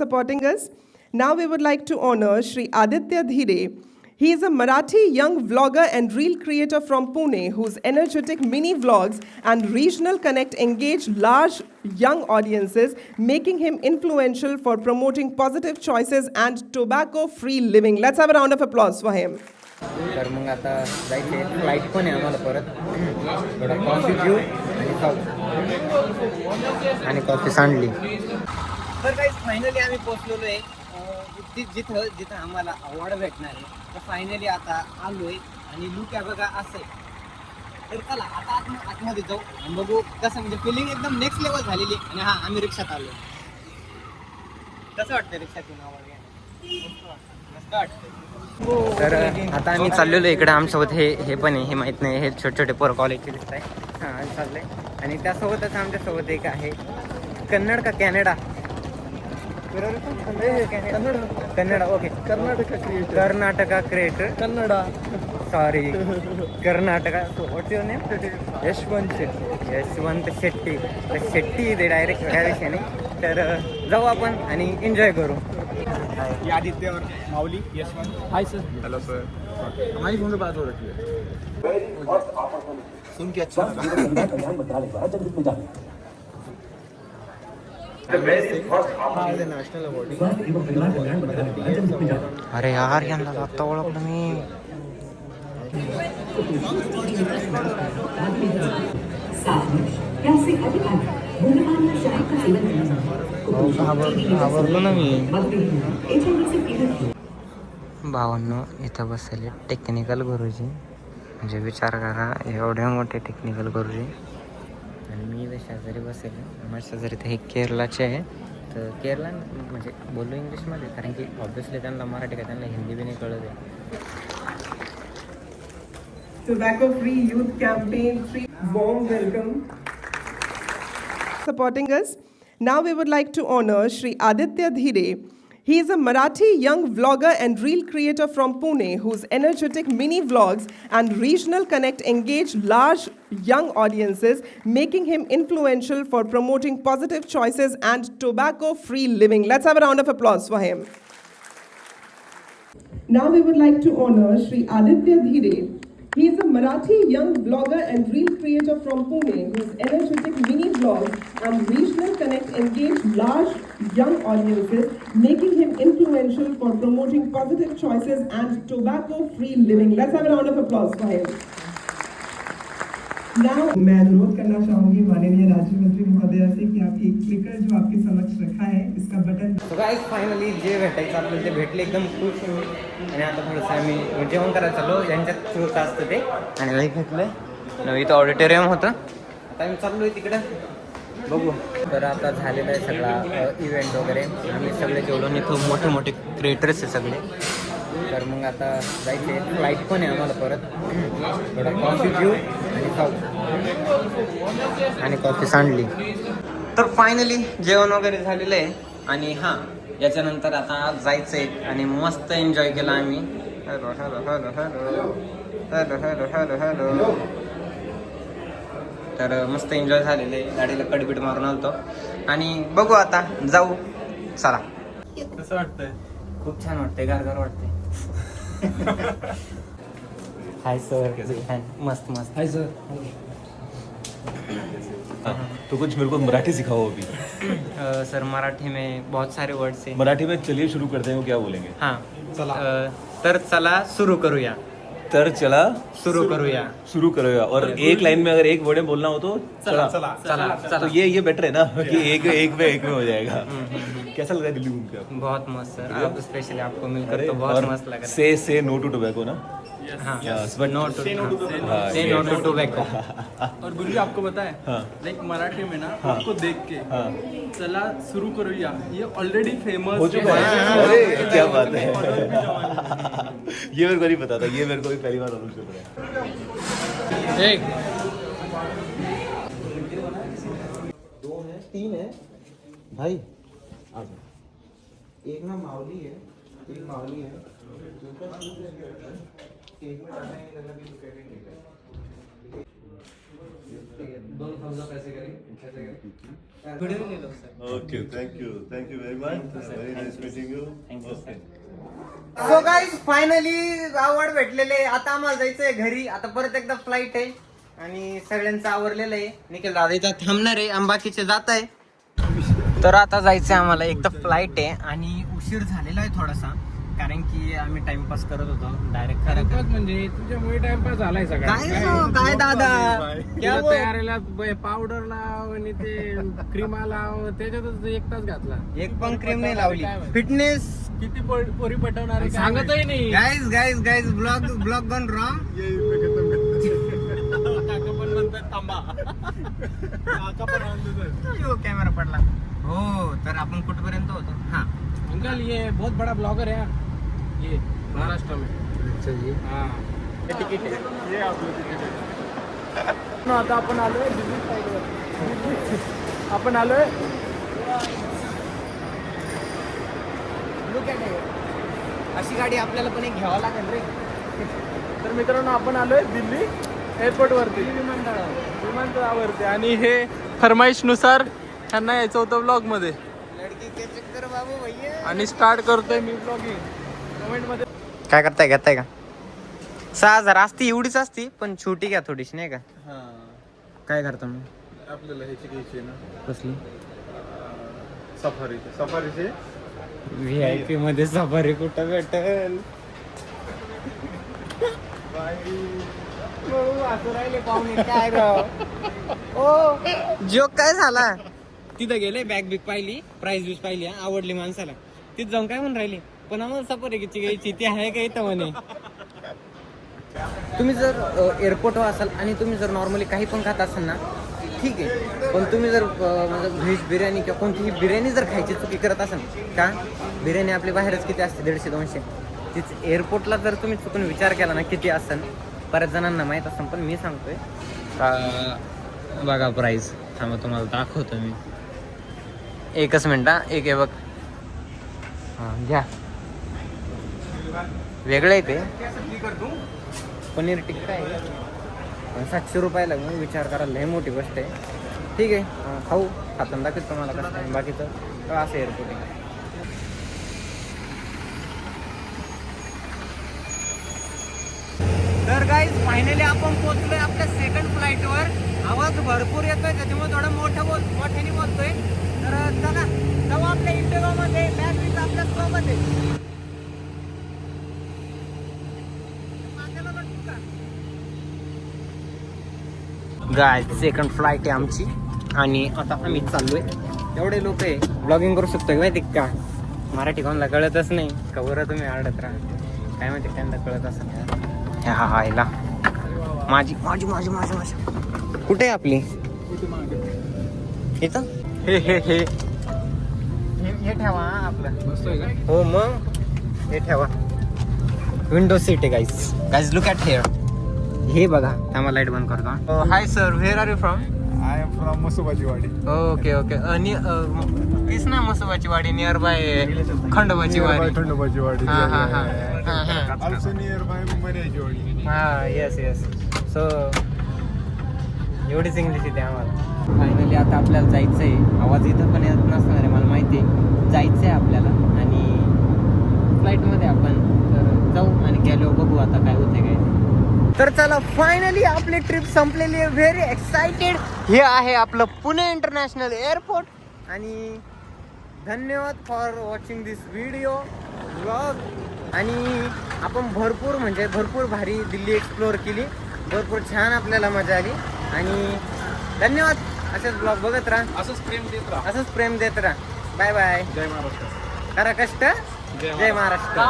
supporting us. Now we would like to honor Sri Aditya Dhire. He is a Marathi young vlogger and reel creator from Pune whose energetic mini vlogs and regional connect engage large young audiences, making him influential for promoting positive choices and tobacco free living. Let's have a round of applause for him. तर मग आता जायचे flight पण आहे आम्हाला परत थोडा coffee घेऊ आणि खाऊ आणि कॉफी सांडली तर काही फायनली आम्ही पोचलेलो आहे. जिथं जिथं आम्हाला अवॉर्ड भेटणार आहे. तर फायनली आता आलो आहे आणि लुक आहे बघा असं. आहे तर चला आता आत आतमध्ये जाऊ आणि बघू कसं म्हणजे फिलिंग एकदम नेक्स्ट लेवल झालेली. आणि हा आम्ही रिक्षात आलो कसं वाटतं रिक्षात येऊन आवाज वाटतं तर आता आम्ही चाललेलो इकडे आमच्यासोबत हे हे पण आहे. हे माहीत नाही. हे छोटे छोटे पोरं कॉलेजचे दिसत आहे हां चाललंय. आणि त्यासोबतच आमच्यासोबत एक आहे. कन्नड का Canada? Kannada okay. Karnataka creator Karnataka creator Kannada. Sorry Karnataka what's your name Yashwant Shetty. Yashwant Shetty तर ಶೆಟ್टी ಇದೆ डायरेक्ट ह्या विषयाने तर जाऊ आपण आणि एन्जॉय करू. Aditya Mauli Yashwant. Hi sir hello sir हमारी फोन पे बात सुन के अच्छा अरे यार यांना आता ओळखलं मी. घाबरलो ना मी भावांनो इथं बसले टेक्निकल गुरुजी. म्हणजे विचार करा एवढे मोठे टेक्निकल गुरुजी. आणि मी इथं शेजारी बसले माझ्या शेजारी ते हे केरलाचे आहे तर केरला म्हणजे बोललो इंग्लिशमध्ये कारण की ऑब्विसली त्यांना मराठी का त्यांना हिंदी बी नाही कळत आहे Tobacco Free Youth Campaign, free warm welcome. Supporting us. Now we would like to honor Sri Aditya Dhire. He is a Marathi young vlogger and reel creator from Pune whose energetic mini vlogs and regional connect engage large young audiences, making him influential for promoting positive choices and tobacco free living. Let's have a round of applause for him. Now we would like to honor Sri Aditya Dhire. He is a Marathi young blogger and reel creator from Pune whose energetic mini vlogs and regional connect engage large young audiences, making him influential for promoting positive choices and tobacco free living. Let's have a round of applause for him. मैं अनुरोध करना चाहूंगी माननीय राज्य मंत्री महोदया से कि आप एक क्लिकर जो आपके समक्ष रखा है इसका बटन काय फायनली जे भेटायचं आपल्याला ते भेटले एकदम खुश. आणि आता थोडंसं आम्ही जेवण करायला चाललो. यांच्यात थ्रूच असतं ते. आणि लाईक घेतलं नवी इथं ऑडिटोरियम होतं. आता आम्ही चाललो आहे तिकडं. बघू. तर आता झालेलं आहे सगळा इव्हेंट वगैरे. आम्ही सगळे जेवलो आणि खूप मोठे मोठे क्रिएटर्स आहे सगळे. तर मग आता जायचे फ्लाईट पण आहे आम्हाला परत. थोडं कॉफी घेऊ आणि खाऊ. आणि कॉफी सांडली. तर फायनली जेवण वगैरे झालेलं आहे. आणि हां याच्यानंतर आता जायचं आहे आणि मस्त एन्जॉय केला आम्ही. Hello hello hello hello. Hello hello hello hello. तर मस्त एन्जॉय झालेलं आहे. गाडीला कडबीट मारून आलतो. आणि बघू आता जाऊ. चला. कसं वाटतंय? खूप छान वाटतंय गारगार वाटतंय. हाय सर मस्त मस्त. हाय सर तो कुछ मेरे को मराठी सिखाओ अभी। सर मराठी में बहुत सारे वर्ड्स हैं। मराठी में चलिए शुरू करते हैं क्या बोलेंगे? हाँ चला। तर चला सुरू करूया। तर चला सुरू करूया। शुरू करो और एक लाइन में अगर एक वर्ड में बोलना हो तो चला चला। चला तो ये ये बेटर है ना कि एक एक में एक में हो जाएगा। कैसा लग रहा है दिल्ली घूम के आपको? बहुत मस्त सर। आप स्पेशली आपको मिलकर तो बहुत मस्त लग रहा है। Say say no to tobacco ना? है हाँ. नो टू हाँ, से नो टू टोबैको और गुरु जी आपको पता है हाँ। लाइक मराठी में ना हाँ। आपको देख के हाँ। चला शुरू करूया ये ऑलरेडी फ़ेमस हो चुका है। अरे क्या बात है। ये मेरे को नहीं पता था ये मेरे को भी पहली बार चल रहा है। एक। दो है तीन है। भाई एक ना मावली है एक मावली है करें okay thank you thank you very much very nice meeting you so finally आवड भेटलेले आता आम्हाला जायचंय घरी. आता परत एकदा फ्लाईट आहे. आणि सगळ्यांचं आवरलेलं आहे. निखिल दादा इथं थांबणार आहे. आणि बाकीचे जात आहे. तर आता जायचंय आम्हाला. एक तर फ्लाईट आहे आणि उशीर झालेला आहे थोडासा कारण की आम्ही टाइमपास करत होतो डायरेक्ट खरं खरं. म्हणजे तुझ्यामुळे टाइमपास झालाय सगळा. काय हो, काय दादा? क्या तुला बोल? तयारीला पावडर लाव आणि ते क्रीमा लाव त्याच्यातच एक तास घातला. एक पण क्रीम नाही लावली. फिटनेस किती पोरी पटवणार सांगतही नाही. Guys guys guys blog blog बन रॉंग काका पण म्हणतात थांबा काका पण म्हणतात कॅमेरा पडला. हो तर आपण कुठपर्यंत होतो? हा. अंकल ये बहुत बड़ा ब्लॉगर है. ये महाराष्ट्र में. हाँ. तिकीट आहे ये आपलं तिकीट आहे आता आपण आलोय दिल्ली साईडवर आपण आलोय. अशी गाडी आपल्याला पण एक घ्यावं लागेल रे. तर मित्रांनो आपण आलोय दिल्ली. एअरपोर्ट वरती विमानतळावर विमानतळावरती. आणि हे फरमाईशनुसार त्यांना यायचं होतं ब्लॉगमध्ये लडकी के चक्कर बाबू भैया आणि स्टार्ट करतोय मी ब्लॉगिंग कमेंटमध्ये काय करताय? घेताय का? सहा हजार असती एवढीच असती पण छोटी घ्या थोडीशी नाही का? काय करता मग? आपल्याला ह्याची घ्यायची आहे ना. कसली? सफारीचे. सफारीचे? व्ही आय पी मध्ये सफारी कुठं भेटल? काय जोक काय झाला? तिथं गेले बॅग बिग पाहिली प्राइस बिस पाहिली हा, आवडली माणसाला. तिथं जाऊन काय म्हणून राहिली? पण आम्हाला सफारी घ्यायची ती आहे का इथं म्हणे? तुम्ही जर एअरपोर्टवर असाल आणि तुम्ही जर नॉर्मली काही पण खात असाल ना ठीक आहे. पण तुम्ही जर व्हेज बिर्याणी किंवा कोणतीही बिर्याणी जर खायची चुकी करत असाल का? बिर्याणी आपली बाहेरच किती असते? दीडशे दोनशे. तीच एअरपोर्टला जर तुम्ही चुकून विचार केला ना किती असेल बऱ्याच जणांना माहीत असेल पण मी सांगतोय. का बघा प्राईस थांबा तुम्हाला दाखवतो मी. एकच मिनिट एक आहे बघ. हां घ्या. वेगळं आहे ते. पनीर टिक्का आहे. सातशे रुपयाला मग विचार करायला लय मोठी गोष्ट आहे. ठीक आहे खाऊ. खाताना दाखवतो तुम्हाला कसं बाकीचं. असं एअरपोर्ट आहे गाईज फायनली आपण पोहोचलोय आपल्या सेकंड फ्लाईटवर आवाज भरपूर येतोय त्याच्यामुळे थोडं मोठं बोल मोठ्याने बोलतोय. तर चला जाऊ आपल्या इंटरव्ह्यूमध्ये बॅग आपल्यासोबत आहे. गाय सेकंड फ्लाईट आहे आमची. आणि आता आम्ही चाललोय. एवढे लोक आहे. ब्लॉगिंग करू शकतो माहिती का? मराठी कोणाला कळतच नाही. का बरं तुम्ही आडत राहा काय माहिती त्यांना कळत असं हा हा हिला माझी माझी माझी माझी माझी कुठे आहे आपली। इथं? हे हे हे। हे- हे ठेवा आपलं. हो मग? हे ठेवा. विंडो सीट आहे guys guys look at here हे बघा. थांबा लाईट बंद करतो hi sir where are you from I am from Masobachi Wadi. Okay okay. तीच ना मसोबाची वाडी नियर बाय खंडोबाची वाडी. खंडोबाची वाडी. Also near by Wadi. हा येस येस सो एवढीच इंग्लिश येते आम्हाला. फायनली आता आपल्याला जायचं आहे आवाज इथं पण येत नसणार आहे मला माहिती आहे. जायचं आहे आपल्याला आणि फ्लाईटमध्ये आपण तर जाऊ आणि गेलो बघू आता काय होते काय. तर चला फायनली आपली ट्रिप संपलेली आहे. व्हेरी एक्साइटेड हे आहे आपलं पुणे इंटरनॅशनल एअरपोर्ट आणि धन्यवाद for watching this video blog आणि आपण भरपूर म्हणजे भरपूर भारी दिल्ली एक्सप्लोअर केली. भरपूर छान आपल्याला मजा आली. आणि धन्यवाद. असेच ब्लॉग बघत राहा. असंच प्रेम देत राहा. असंच प्रेम देत राहा. बाय बाय जय महाराष्ट्र. करा कष्ट. जय महाराष्ट्र.